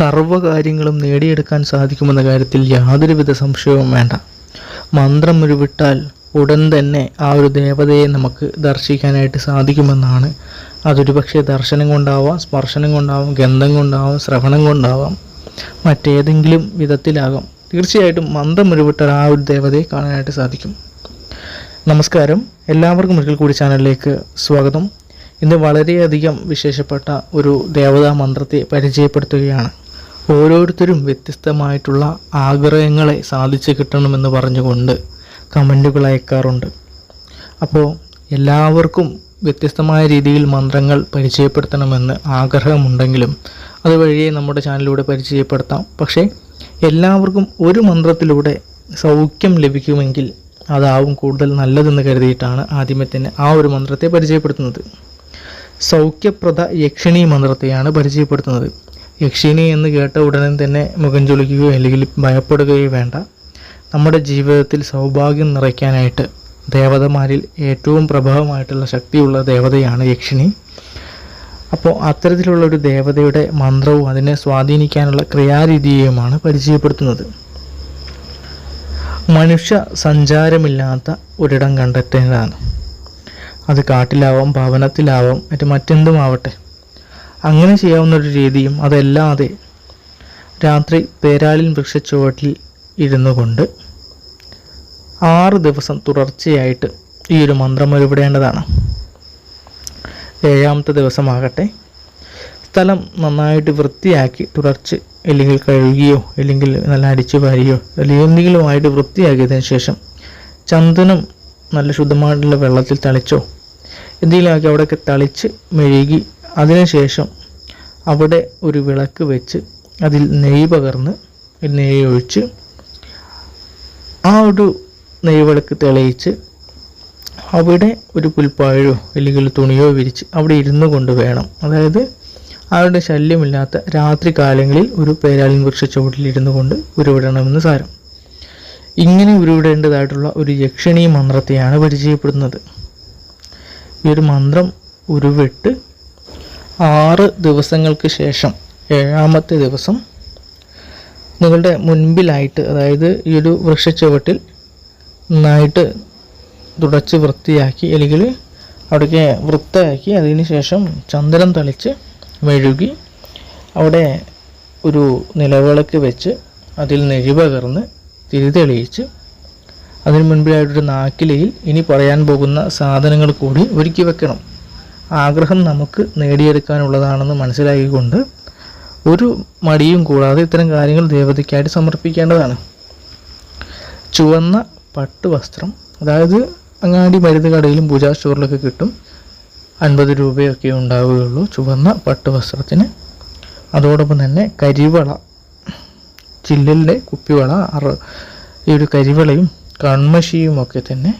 സർവകാര്യങ്ങളും നേടിയെടുക്കാൻ സാധിക്കുമെന്ന കാര്യത്തിൽ യാതൊരുവിധ സംശയവും വേണ്ട. മന്ത്രം ഉരുവിട്ടാൽ ഉടൻ തന്നെ ആ ഒരു ദേവതയെ നമുക്ക് ദർശിക്കാനായിട്ട് സാധിക്കുമെന്നാണ്. അതൊരു പക്ഷേ ദർശനം കൊണ്ടാവാം സ്പർശനം കൊണ്ടാവാം ഗന്ധം കൊണ്ടാവാം ശ്രവണം കൊണ്ടാവാം മറ്റേതെങ്കിലും വിധത്തിലാകാം. തീർച്ചയായിട്ടും മന്ത്രം ഉരുവിട്ടാൽ ആ ഒരു ദേവതയെ കാണാനായിട്ട് സാധിക്കും. നമസ്കാരം. എല്ലാവർക്കും ഒരിക്കൽ കൂടി ചാനലിലേക്ക് സ്വാഗതം. ഇന്ന് വളരെയധികം വിശേഷപ്പെട്ട ഒരു ദേവതാ മന്ത്രത്തെ പരിചയപ്പെടുത്തുകയാണ്. ഓരോരുത്തരും വ്യത്യസ്തമായിട്ടുള്ള ആഗ്രഹങ്ങളെ സാധിച്ചു കിട്ടണമെന്ന് പറഞ്ഞുകൊണ്ട് കമന്റുകൾ അയക്കാറുണ്ട്. അപ്പോൾ എല്ലാവർക്കും വ്യത്യസ്തമായ രീതിയിൽ മന്ത്രങ്ങൾ പരിചയപ്പെടുത്തണമെന്ന് ആഗ്രഹമുണ്ടെങ്കിലും അതുവഴിയെ നമ്മുടെ ചാനലിലൂടെ പരിചയപ്പെടുത്താം. പക്ഷേ എല്ലാവർക്കും ഒരു മന്ത്രത്തിലൂടെ സൗഖ്യം ലഭിക്കുമെങ്കിൽ അതാവും കൂടുതൽ നല്ലതെന്ന് കരുതിയിട്ടാണ് ആദ്യമേ തന്നെ ആ ഒരു മന്ത്രത്തെ പരിചയപ്പെടുത്തുന്നത്. സൗഖ്യപ്രദ യക്ഷിണി മന്ത്രത്തെയാണ് പരിചയപ്പെടുത്തുന്നത്. യക്ഷിണി എന്ന് കേട്ട ഉടനെ തന്നെ മുഖം ചൊളിക്കുകയോ അല്ലെങ്കിൽ ഭയപ്പെടുകയോ വേണ്ട. നമ്മുടെ ജീവിതത്തിൽ സൗഭാഗ്യം നിറയ്ക്കാനായിട്ട് ദേവതമാരിൽ ഏറ്റവും പ്രഭാവമായിട്ടുള്ള ശക്തിയുള്ള ദേവതയാണ് യക്ഷിണി. അപ്പോൾ അത്തരത്തിലുള്ള ഒരു ദേവതയുടെ മന്ത്രവും അതിനെ സ്വാധീനിക്കാനുള്ള ക്രിയാരീതിയുമാണ് പരിചയപ്പെടുത്തുന്നത്. മനുഷ്യ സഞ്ചാരമില്ലാത്ത ഒരിടം കണ്ടെത്തേണ്ടതാണ്. അത് കാട്ടിലാവാം ഭവനത്തിലാവാം മറ്റ് മറ്റെന്തും ആവട്ടെ അങ്ങനെ ചെയ്യാവുന്ന ഒരു രീതിയും അതല്ലാതെ രാത്രി പേരാളിൻ വൃക്ഷച്ചുവട്ടിൽ ഇരുന്നു കൊണ്ട് ആറ് ദിവസം തുടർച്ചയായിട്ട് ഈ ഒരു മന്ത്രം ഉരുവിടേണ്ടതാണ് ഏഴാമത്തെ ദിവസമാകട്ടെ. സ്ഥലം നന്നായിട്ട് വൃത്തിയാക്കി തുടർച്ച് അല്ലെങ്കിൽ കഴുകിയോ അല്ലെങ്കിൽ നല്ല അടിച്ചു വാരിയോ അല്ലെങ്കിൽ എന്തെങ്കിലുമായിട്ട് വൃത്തിയാക്കിയതിന് ശേഷം ചന്ദനം നല്ല ശുദ്ധമായിട്ടുള്ള വെള്ളത്തിൽ തളിച്ചോ എന്തെങ്കിലുമൊക്കെ അവിടെയൊക്കെ തളിച്ച് മെഴുകി അതിനുശേഷം അവിടെ ഒരു വിളക്ക് വെച്ച് അതിൽ നെയ്യ് പകർന്ന് നെയ്യ് ഒഴിച്ച് ആ ഒരു നെയ്യ് വിളക്ക് തെളിയിച്ച് അവിടെ ഒരു പുൽപ്പാഴോ അല്ലെങ്കിൽ തുണിയോ വിരിച്ച് അവിടെ ഇരുന്നു കൊണ്ട് വേണം. അതായത് ആരുടെ ശല്യമില്ലാത്ത രാത്രി കാലങ്ങളിൽ ഒരു പേരാലിൻ വൃക്ഷ ചുവട്ടിൽ ഇരുന്നു കൊണ്ട് ഉരുവിടണമെന്ന് സാരം. ഇങ്ങനെ ഉരുവിടേണ്ടതായിട്ടുള്ള ഒരു യക്ഷണീ മന്ത്രത്തെയാണ് പരിചയപ്പെടുന്നത്. ഈ ഒരു മന്ത്രം ഉരുവിട്ട് ആറ് ദിവസങ്ങൾക്ക് ശേഷം ഏഴാമത്തെ ദിവസം നിങ്ങളുടെ മുൻപിലായിട്ട് അതായത് ഈ ഒരു വൃക്ഷച്ചുവട്ടിൽ നന്നായിട്ട് തുടച്ച് വൃത്തിയാക്കി അല്ലെങ്കിൽ അവിടേക്ക് വൃത്തിയാക്കി അതിന് ശേഷം ചന്ദനം തളിച്ച് മെഴുകി അവിടെ ഒരു നിലവിളക്ക് വെച്ച് അതിൽ നെഴി പകർന്ന് തിരി തെളിയിച്ച് അതിന് മുൻപിലായിട്ടൊരു നാക്കിലയിൽ ഇനി പറയാൻ പോകുന്ന സാധനങ്ങൾ കൂടി ഒരുക്കി വെക്കണം. ആഗ്രഹം നമുക്ക് നേടിയെടുക്കാനുള്ളതാണെന്ന് മനസ്സിലാക്കിക്കൊണ്ട് ഒരു മടിയും കൂടാതെ ഇത്തരം കാര്യങ്ങൾ ദേവതയ്ക്കായിട്ട് സമർപ്പിക്കേണ്ടതാണ്. ചുവന്ന പട്ടുവസ്ത്രം അതായത് അങ്ങാടി മരുന്ന് കടയിലും പൂജാ സ്റ്റോറിലൊക്കെ കിട്ടും അൻപത് രൂപയൊക്കെ ഉണ്ടാവുകയുള്ളൂ ചുവന്ന പട്ടുവസ്ത്രത്തിന് അതോടൊപ്പം തന്നെ കരിവള ചില്ലിലെ കുപ്പിവള അറ ഈ ഒരു കരിവളയും കൺമഷിയും ഒക്കെ തന്നെ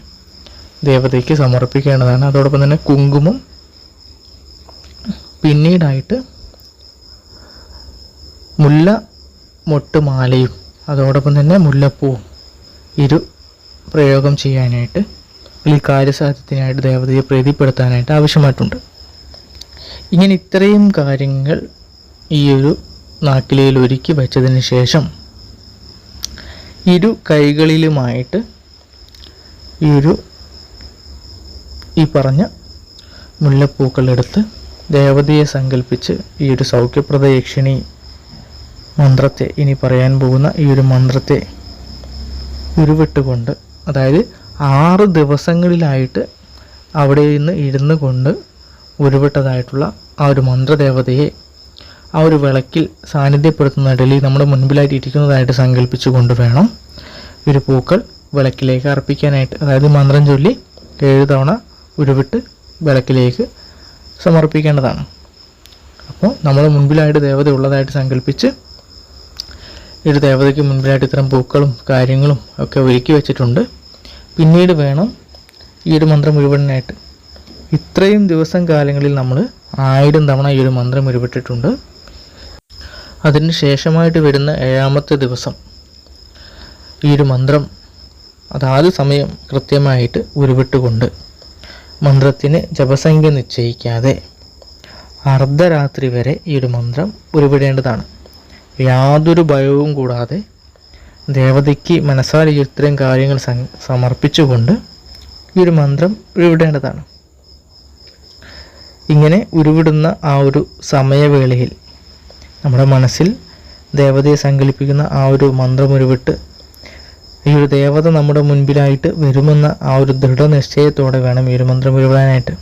ദേവതയ്ക്ക് സമർപ്പിക്കേണ്ടതാണ്. അതോടൊപ്പം തന്നെ കുങ്കുമം പിന്നീടായിട്ട് മുല്ല മൊട്ടുമാലയും അതോടൊപ്പം തന്നെ മുല്ലപ്പൂവും ഇരു പ്രയോഗം ചെയ്യാനായിട്ട് ഈ കാര്യസാധ്യത്തിനായിട്ട് ദേവതയെ പ്രീതിപ്പെടുത്താനായിട്ട് ആവശ്യമായിട്ടുണ്ട്. ഇങ്ങനെ ഇത്രയും കാര്യങ്ങൾ ഈ ഒരു നാക്കിലയിൽ ഒരുക്കി വെച്ചതിന് ശേഷം ഇരു കൈകളിലുമായിട്ട് ഈ ഒരു ഈ പറഞ്ഞ മുല്ലപ്പൂക്കളെടുത്ത് ദേവതയെ സങ്കല്പിച്ച് ഈ ഒരു സൗഖ്യപ്രദയക്ഷിണി മന്ത്രത്തെ ഇനി പറയാൻ പോകുന്ന ഈ ഒരു മന്ത്രത്തെ ഉരുവിട്ടുകൊണ്ട് അതായത് ആറ് ദിവസങ്ങളിലായിട്ട് അവിടെ നിന്ന് ഇരുന്ന് കൊണ്ട് ഉരുവിട്ടതായിട്ടുള്ള ആ ഒരു മന്ത്രദേവതയെ ആ ഒരു വിളക്കിൽ സാന്നിധ്യപ്പെടുത്തുന്ന ഇടലി നമ്മുടെ മുൻപിലായിട്ട് ഇരിക്കുന്നതായിട്ട് സങ്കല്പിച്ചുകൊണ്ട് വേണം ഒരു പൂക്കൾ വിളക്കിലേക്ക് അർപ്പിക്കാനായിട്ട്. അതായത് മന്ത്രം ചൊല്ലി ഏഴ് തവണ ഉരുവിട്ട് വിളക്കിലേക്ക് സമർപ്പിക്കേണ്ടതാണ്. അപ്പോൾ നമ്മൾ മുൻപിലായിട്ട് ദേവത ഉള്ളതായിട്ട് സങ്കല്പിച്ച് ഒരു ദേവതയ്ക്ക് മുൻപിലായിട്ട് ഇത്തരം പൂക്കളും കാര്യങ്ങളും ഒക്കെ ഒരുക്കി വെച്ചിട്ടുണ്ട്. പിന്നീട് വേണം ഈ ഒരു മന്ത്രം ഉരുവിടാനായിട്ട് ഇത്രയും ദിവസം കാലങ്ങളിൽ നമ്മൾ ആയിരം തവണ ഈ ഒരു മന്ത്രം ഉരുവിട്ടിട്ടുണ്ട്. അതിന് ശേഷമായിട്ട് വരുന്ന ഏഴാമത്തെ ദിവസം ഈ ഒരു മന്ത്രം അതാത് സമയം കൃത്യമായിട്ട് ഉരുവിട്ടുകൊണ്ട് മന്ത്രത്തിന് ജപസംഖ്യ നിശ്ചയിക്കാതെ അർദ്ധരാത്രി വരെ ഈ ഒരു മന്ത്രം ഉരുവിടേണ്ടതാണ്. യാതൊരു ഭയവും കൂടാതെ ദേവതയ്ക്ക് മനസ്സാൽ ഇത്രയും കാര്യങ്ങൾ സമർപ്പിച്ചുകൊണ്ട് ഈ ഒരു മന്ത്രം ഉരുവിടേണ്ടതാണ്. ഇങ്ങനെ ഉരുവിടുന്ന ആ ഒരു സമയവേളയിൽ നമ്മുടെ മനസ്സിൽ ദേവതയെ സങ്കല്പിക്കുന്ന ആ ഒരു മന്ത്രം ഉരുവിട്ട് ഈ ഒരു ദേവത നമ്മുടെ മുൻപിലായിട്ട് വരുമെന്ന ആ ഒരു ദൃഢനിശ്ചയത്തോടെ വേണം ഈ ഒരു മന്ത്രം ഉരുവിടാനായിട്ട്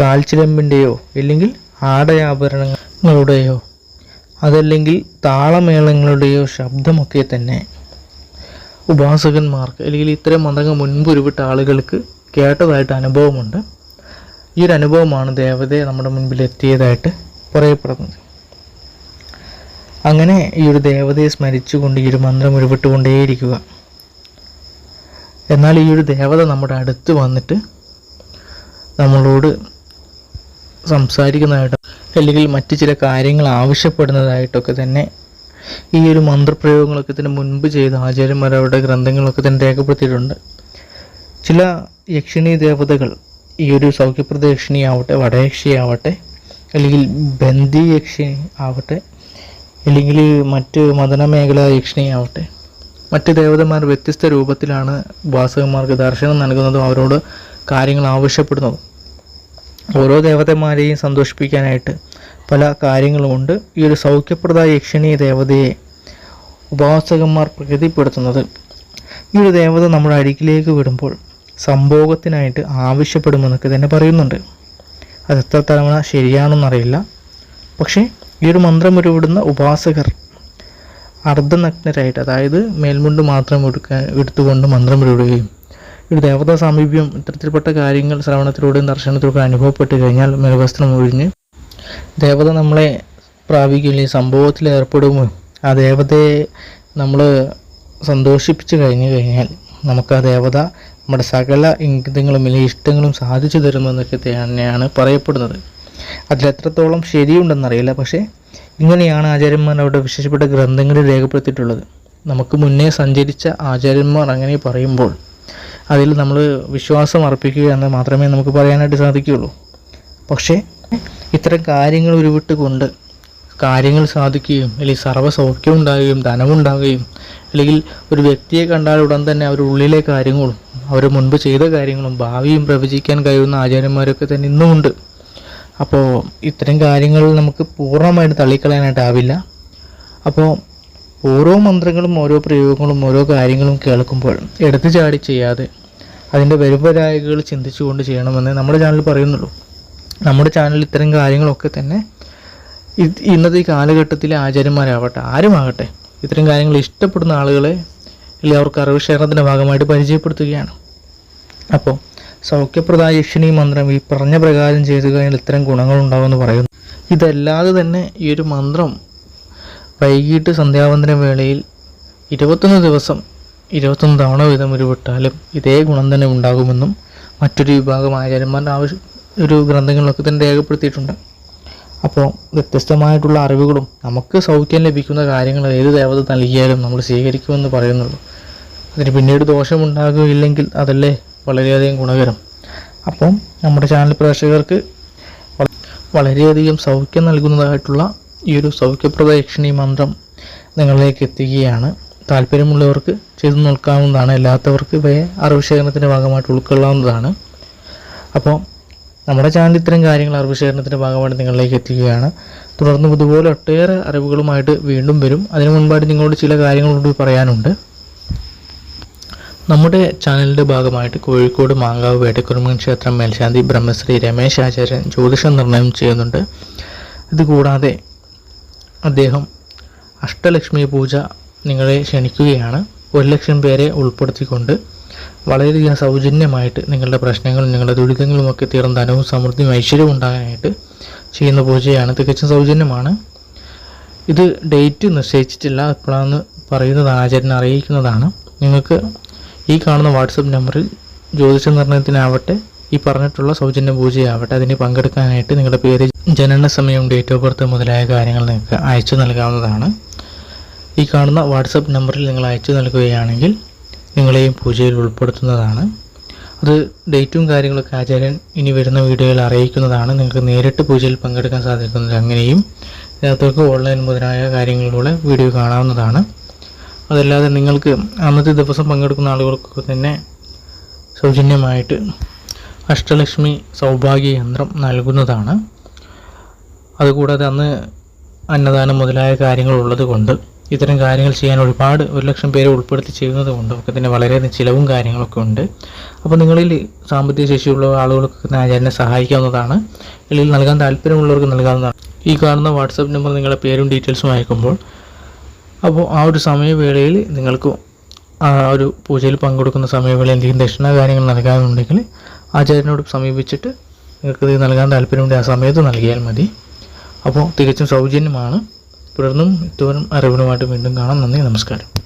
കാൽച്ചിലമ്പിന്റെയോ ഇല്ലെങ്കിൽ ആടയാഭരണങ്ങളുടെയോ അതല്ലെങ്കിൽ താളമേളങ്ങളുടെയോ ശബ്ദമൊക്കെ തന്നെ. ഉപാസകന്മാർക്ക് അല്ലെങ്കിൽ ഇത്തരം മന്ത്രങ്ങൾ മുൻപ് ഉരുവിട്ട ആളുകൾക്ക് കേട്ടതായിട്ട് അനുഭവമുണ്ട്. ഈ ഒരു അനുഭവമാണ് ദേവതയെ നമ്മുടെ മുൻപിൽ എത്തിയതായിട്ട് പറയപ്പെടുന്നത്. അങ്ങനെ ഈ ഒരു ദേവതയെ സ്മരിച്ചുകൊണ്ട് ഈ ഒരു മന്ത്രം ഉരുവിട്ടുകൊണ്ടേയിരിക്കുക. എന്നാൽ ഈ ഒരു ദേവത നമ്മുടെ അടുത്ത് വന്നിട്ട് നമ്മളോട് സംസാരിക്കുന്നതായിട്ട് അല്ലെങ്കിൽ മറ്റ് ചില കാര്യങ്ങൾ ആവശ്യപ്പെടുന്നതായിട്ടൊക്കെ തന്നെ ഈ ഒരു മന്ത്രപ്രയോഗങ്ങളൊക്കെ തന്നെ മുൻപ് ചെയ്ത ആചാര്യന്മാർ അവരുടെ ഗ്രന്ഥങ്ങളൊക്കെ തന്നെ രേഖപ്പെടുത്തിയിട്ടുണ്ട്. ചില യക്ഷിണി ദേവതകൾ ഈ ഒരു സൗഖ്യപ്രദ യക്ഷിണി ആവട്ടെ വടയക്ഷി ആവട്ടെ അല്ലെങ്കിൽ ബന്ദി യക്ഷിണി ആവട്ടെ അല്ലെങ്കിൽ മറ്റ് മതന മേഖല യക്ഷിണി ആവട്ടെ മറ്റ് ദേവതന്മാർ വ്യത്യസ്ത രൂപത്തിലാണ് ഉപാസകന്മാർക്ക് ദർശനം നൽകുന്നതും അവരോട് കാര്യങ്ങൾ ആവശ്യപ്പെടുന്നതും. ഓരോ ദേവതമാരെയും സന്തോഷിപ്പിക്കാനായിട്ട് പല കാര്യങ്ങളുമുണ്ട് ഈ ഒരു സൗഖ്യപ്രദ യക്ഷിണി ദേവതയെ ഉപാസകന്മാർ പ്രകൃതിപ്പെടുത്തുന്നത്. ഈ ഒരു ദേവത നമ്മുടെ അരികിലേക്ക് വിടുമ്പോൾ സംഭോഗത്തിനായിട്ട് ആവശ്യപ്പെടുമെന്നൊക്കെ തന്നെ പറയുന്നുണ്ട്. അത് എത്ര തവണ ശരിയാണെന്നറിയില്ല. പക്ഷേ ഈ ഒരു മന്ത്രം ഉരുവിടുന്ന ഉപാസകർ അർദ്ധനഗ്നരായിട്ട് അതായത് മേൽമുണ്ട് മാത്രം എടുക്കാൻ എടുത്തുകൊണ്ട് മന്ത്രം ഉരുവിടുകയും ഒരു ദേവതാ സാമീപ്യം ഇത്തരത്തിൽപ്പെട്ട കാര്യങ്ങൾ ശ്രവണത്തിലൂടെയും ദർശനത്തിലൂടെ അനുഭവപ്പെട്ട് കഴിഞ്ഞാൽ മേൽവസ്ത്രം ഒഴിഞ്ഞ് ദേവത നമ്മളെ പ്രാപിക്കുകയും സംഭവത്തിൽ ഏർപ്പെടുമ്പോൾ ആ ദേവതയെ നമ്മൾ സന്തോഷിപ്പിച്ച് കഴിഞ്ഞു കഴിഞ്ഞാൽ നമുക്ക് ആ ദേവത നമ്മുടെ സകല ഇംഗിതങ്ങളും ഇഷ്ടങ്ങളും സാധിച്ചു തരുമെന്നൊക്കെ തന്നെയാണ് പറയപ്പെടുന്നത്. അതിലെത്രത്തോളം ശരിയുണ്ടെന്നറിയില്ല. പക്ഷേ ഇങ്ങനെയാണ് ആചാര്യന്മാർ അവിടെ വിശേഷപ്പെട്ട ഗ്രന്ഥങ്ങളിൽ രേഖപ്പെടുത്തിയിട്ടുള്ളത്. നമുക്ക് മുന്നേ സഞ്ചരിച്ച ആചാര്യന്മാർ അങ്ങനെ പറയുമ്പോൾ അതിൽ നമ്മൾ വിശ്വാസം അർപ്പിക്കുക എന്ന് മാത്രമേ നമുക്ക് പറയാനായിട്ട് സാധിക്കുകയുള്ളൂ. പക്ഷേ ഇത്തരം കാര്യങ്ങൾ ഉരുവിട്ട് കൊണ്ട് കാര്യങ്ങൾ സാധിക്കുകയും അല്ലെങ്കിൽ സർവസൗഖ്യം ഉണ്ടാകുകയും ധനമുണ്ടാകുകയും അല്ലെങ്കിൽ ഒരു വ്യക്തിയെ കണ്ടാൽ ഉടൻ തന്നെ അവരുടെ ഉള്ളിലെ കാര്യങ്ങളും അവർ മുൻപ് ചെയ്ത കാര്യങ്ങളും ഭാവിയും പ്രവചിക്കാൻ കഴിയുന്ന ആചാര്യന്മാരൊക്കെ തന്നെ ഇന്നുമുണ്ട്. അപ്പോൾ ഇത്തരം കാര്യങ്ങൾ നമുക്ക് പൂർണമായിട്ട് തള്ളിക്കളയാനായിട്ടാവില്ല അപ്പോൾ ഓരോ മന്ത്രങ്ങളും ഓരോ പ്രയോഗങ്ങളും ഓരോ കാര്യങ്ങളും കേൾക്കുമ്പോൾ എടുത്തു ചാടി ചെയ്യാതെ അതിന്റെ വരുവരായകൾ ചിന്തിച്ചുകൊണ്ട് ചെയ്യണമെന്ന് നമ്മുടെ ചാനൽ പറയുന്നുള്ളൂ. നമ്മുടെ ചാനൽ ഇത്തരം കാര്യങ്ങളൊക്കെ തന്നെ ഇന്നത്തെ ഈ കാലഘട്ടത്തിലെ ആചാര്യന്മാരാവട്ടെ ആരുമാകട്ടെ ഇത്തരം കാര്യങ്ങൾ ഇഷ്ടപ്പെടുന്ന ആളുകളെ അല്ലെങ്കിൽ അവർക്ക് അറിവ് ശേഖരണത്തിന്റെ ഭാഗമായിട്ട് പരിചയപ്പെടുത്തുകയാണ്. അപ്പോൾ സൗഖ്യപ്രദായ യക്ഷിണി മന്ത്രം ഈ പറഞ്ഞ പ്രകാരം ചെയ്തു കഴിഞ്ഞാൽ ഇത്തരം ഗുണങ്ങളുണ്ടാവുമെന്ന് പറയുന്നു. ഇതല്ലാതെ തന്നെ ഈ ഒരു മന്ത്രം വൈകിട്ട് സന്ധ്യാവന്തന വേളയിൽ ഇരുപത്തൊന്ന് ദിവസം ഇരുപത്തൊന്ന് തവണ വീതം ഉരുവിട്ടാലും ഇതേ ഗുണം തന്നെ ഉണ്ടാകുമെന്നും മറ്റൊരു വിഭാഗം ആചാര്യന്മാരുടെ ആവശ്യം ഒരു ഗ്രന്ഥങ്ങളിലൊക്കെ തന്നെ രേഖപ്പെടുത്തിയിട്ടുണ്ട്. അപ്പോൾ വ്യത്യസ്തമായിട്ടുള്ള അറിവുകളും നമുക്ക് സൗഖ്യം ലഭിക്കുന്ന കാര്യങ്ങൾ ഏത് ദേവത നൽകിയാലും നമ്മൾ സ്വീകരിക്കുമെന്ന് പറയുന്നുള്ളൂ. അതിന് പിന്നീട് ദോഷമുണ്ടാകുകയില്ലെങ്കിൽ അതല്ലേ വളരെയധികം ഗുണകരം. അപ്പം നമ്മുടെ ചാനൽ പ്രേക്ഷകർക്ക് വളരെയധികം സൗഖ്യം നൽകുന്നതായിട്ടുള്ള ഈ ഒരു സൗഖ്യപ്രദ യക്ഷിണി മന്ത്രം നിങ്ങളിലേക്ക് എത്തിക്കുകയാണ്. താല്പര്യമുള്ളവർക്ക് ചെയ്തു നോക്കാവുന്നതാണ്. അല്ലാത്തവർക്ക് ഇവയെ അറിവ് ശേഖരണത്തിന്റെ ഭാഗമായിട്ട് ഉൾക്കൊള്ളാവുന്നതാണ്. അപ്പോൾ നമ്മുടെ ചാനൽ ഇത്തരം കാര്യങ്ങൾ അറിവ് ശേഖരണത്തിന്റെ ഭാഗമായിട്ട് നിങ്ങളിലേക്ക് എത്തിക്കുകയാണ്. തുടർന്നും ഇതുപോലെ ഒട്ടേറെ അറിവുകളുമായിട്ട് വീണ്ടും വരും. അതിനു മുൻപായിട്ട് നിങ്ങളോട് ചില കാര്യങ്ങളോട് പറയാനുണ്ട്. നമ്മുടെ ചാനലിന്റെ ഭാഗമായിട്ട് കോഴിക്കോട് മാങ്കാവ് വേട്ടക്കുറുമൻ ക്ഷേത്രം മേൽശാന്തി ബ്രഹ്മശ്രീ രമേശ് ആചാര്യൻ ജ്യോതിഷം നിർണയം ചെയ്യുന്നുണ്ട്. ഇതുകൂടാതെ അദ്ദേഹം അഷ്ടലക്ഷ്മി പൂജ നിങ്ങളെ ക്ഷണിക്കുകയാണ്. ഒരു ലക്ഷം പേരെ ഉൾപ്പെടുത്തിക്കൊണ്ട് വളരെയധികം സൗജന്യമായിട്ട് നിങ്ങളുടെ പ്രശ്നങ്ങളും നിങ്ങളുടെ ദുരിതങ്ങളുമൊക്കെ തീർന്ന ധനവും സമൃദ്ധിയും ഐശ്വര്യവും ഉണ്ടാകാനായിട്ട് ചെയ്യുന്ന പൂജയാണ്. തികച്ചും സൗജന്യമാണ്. ഇത് ഡേറ്റ് നിശ്ചയിച്ചിട്ടില്ല. എപ്പോഴാണെന്ന് പറയുന്നത് ആചാര്യനെ അറിയിക്കുന്നതാണ്. നിങ്ങൾക്ക് ഈ കാണുന്ന വാട്സപ്പ് നമ്പറിൽ ജ്യോതിഷ നിർണയത്തിനാവട്ടെ ഈ പറഞ്ഞിട്ടുള്ള സൗജന്യ പൂജയാവട്ടെ അതിന് പങ്കെടുക്കാനായിട്ട് നിങ്ങളുടെ പേര് ജനന സമയം ഡേറ്റ് ഓഫ് ബർത്ത് മുതലായ കാര്യങ്ങൾ നിങ്ങൾക്ക് അയച്ചു നൽകാവുന്നതാണ്. ഈ കാണുന്ന വാട്സപ്പ് നമ്പറിൽ നിങ്ങൾ അയച്ചു നൽകുകയാണെങ്കിൽ നിങ്ങളെയും പൂജയിൽ ഉൾപ്പെടുത്തുന്നതാണ്. അത് ഡേറ്റും കാര്യങ്ങളൊക്കെ ആചാര്യൻ ഇനി വരുന്ന വീഡിയോയിൽ അറിയിക്കുന്നതാണ്. നിങ്ങൾക്ക് നേരിട്ട് പൂജയിൽ പങ്കെടുക്കാൻ സാധിക്കുന്നത് അങ്ങനെയും ഇതിനകത്തേക്ക് ഓൺലൈൻ മുതലായ കാര്യങ്ങളിലൂടെ വീഡിയോ കാണാവുന്നതാണ്. അതല്ലാതെ നിങ്ങൾക്ക് അന്നത്തെ ദിവസം പങ്കെടുക്കുന്ന ആളുകൾക്കൊക്കെ തന്നെ സൗജന്യമായിട്ട് അഷ്ടലക്ഷ്മി സൗഭാഗ്യ യന്ത്രം നൽകുന്നതാണ്. അതുകൂടാതെ അന്ന് അന്നദാനം മുതലായ കാര്യങ്ങൾ ഉള്ളത് കൊണ്ട് ഇത്തരം കാര്യങ്ങൾ ചെയ്യാൻ ഒരുപാട് ഒരു ലക്ഷം പേരെ ഉൾപ്പെടുത്തി ചെയ്യുന്നത് കൊണ്ട് ഒക്കെ തന്നെ വളരെയധികം ചിലവും കാര്യങ്ങളൊക്കെ ഉണ്ട്. അപ്പോൾ നിങ്ങളിൽ സാമ്പത്തിക ശേഷിയുള്ള ആളുകൾക്കൊക്കെ ആചാര്യനെ സഹായിക്കാവുന്നതാണ്. അല്ലെങ്കിൽ നൽകാൻ താല്പര്യമുള്ളവർക്ക് നൽകാവുന്നതാണ്. ഈ കാണുന്ന വാട്സപ്പ് നമ്പർ നിങ്ങളുടെ പേരും ഡീറ്റെയിൽസും അയക്കുമ്പോൾ അപ്പോൾ ആ ഒരു സമയവേളയിൽ നിങ്ങൾക്ക് ആ ഒരു പൂജയിൽ പങ്കെടുക്കുന്ന സമയവേളയിൽ എന്തെങ്കിലും ദക്ഷിണ കാര്യങ്ങൾ നൽകാനുണ്ടെങ്കിൽ ആചാര്യനോട് സമീപിച്ചിട്ട് നിങ്ങൾക്ക് ഇത് നൽകാൻ താല്പര്യമുണ്ട് ആ സമയത്ത് നൽകിയാൽ മതി. അപ്പോൾ തികച്ചും സൗജന്യമാണ്. തുടർന്നും ഇത്തോരം അറിവിനുമായിട്ട് വീണ്ടും കാണാം. നന്ദി നമസ്കാരം.